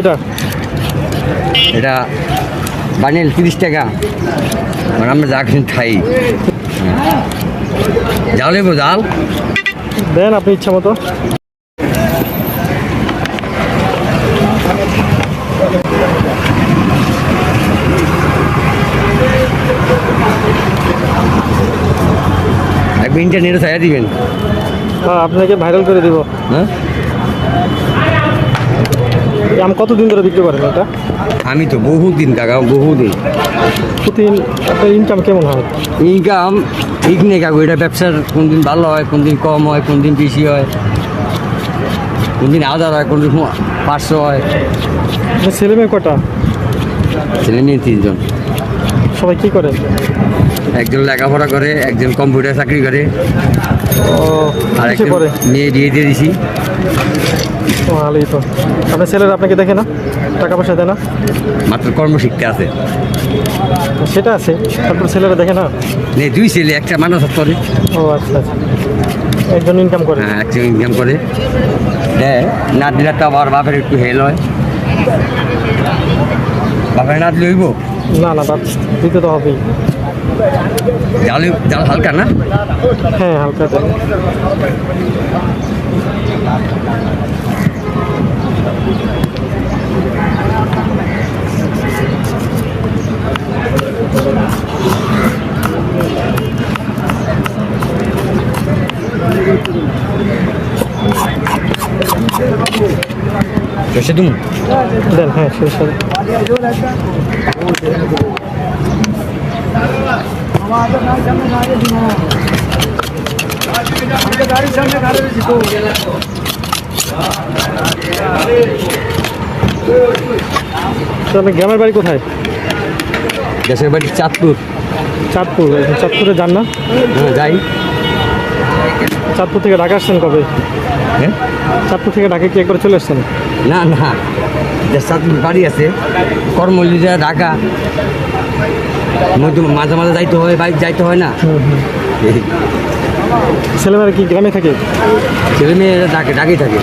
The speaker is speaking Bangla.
এটা এটা বানিয়ে তিরিশ টাকা। মানে আমরা যা কিছু খাই। জাল নেব জাল? দেন আপনি ইচ্ছা মতো। এক মিনিটে নেটে ছায়া দিবেন। হ্যাঁ আপনাকে ভাইরাল করে দিব। হ্যাঁ? আম কতদিন ধরে বিক্রি করেন এটা? আমি তো বহুদিন কাকা বহুদিন। প্রতিদিন আপনার ইনকাম কেমন হয়? ইনকাম ঠিক নেই কাকু এটা ব্যবসার কোন দিন ভালো হয় কোন দিন কম হয় কোন দিন বেশি হয়। কোন দিন হাজার হয় কোন দিন পাঁচশো হয়। ছেলে মেয়ে কটা? ছেলে মেয়ে তিনজন। সবাই কি করে? একজন লেখাপড়া করে একজন কম্পিউটার চাকরি করে। ও আর একজন মেয়ে বিয়ে দিয়ে দিছি। ভালোই তো। আপনার ছেলেরা আপনাকে দেখে না? টাকা পয়সা দেয় না? মাত্র কর্মশিক্ষা আছে। সেটা আছে। তারপর ছেলেরা দেখে না? নেই দুই ছেলে একটা মানুষ করে ও আচ্ছা আচ্ছা। একজন ইনকাম করে। হ্যাঁ একজন ইনকাম করে। দেয় না দিলে তো আবার বাপের একটু হেল হয়। বাপের না দিলে হইব? না না বাদ দিতে তো হবেই। জাল জাল হালকা না? হ্যাঁ হালকা দেয় বেশি তুমি দেন হ্যাঁ সেই সাথে তো আপনার গ্রামের বাড়ি কোথায়? দেশের বাড়ি চাঁদপুর। চাঁদপুর চাঁদপুরে যান না? হ্যাঁ যাই। চাঁদপুর থেকে ঢাকা আসছেন কবে? হ্যাঁ? চাঁদপুর থেকে ঢাকা কি একবার চলে আসছেন? না না। যে চাঁদপুর বাড়ি আছে কর্মজীবীরা ঢাকা মাঝে মাঝে যাইতে হয় বাইক যাইতে হয় না। ছেলেমেয়েরা কি গ্রামে থাকে? ছেলেমেয়েরা ঢাকে ঢাকায় থাকে।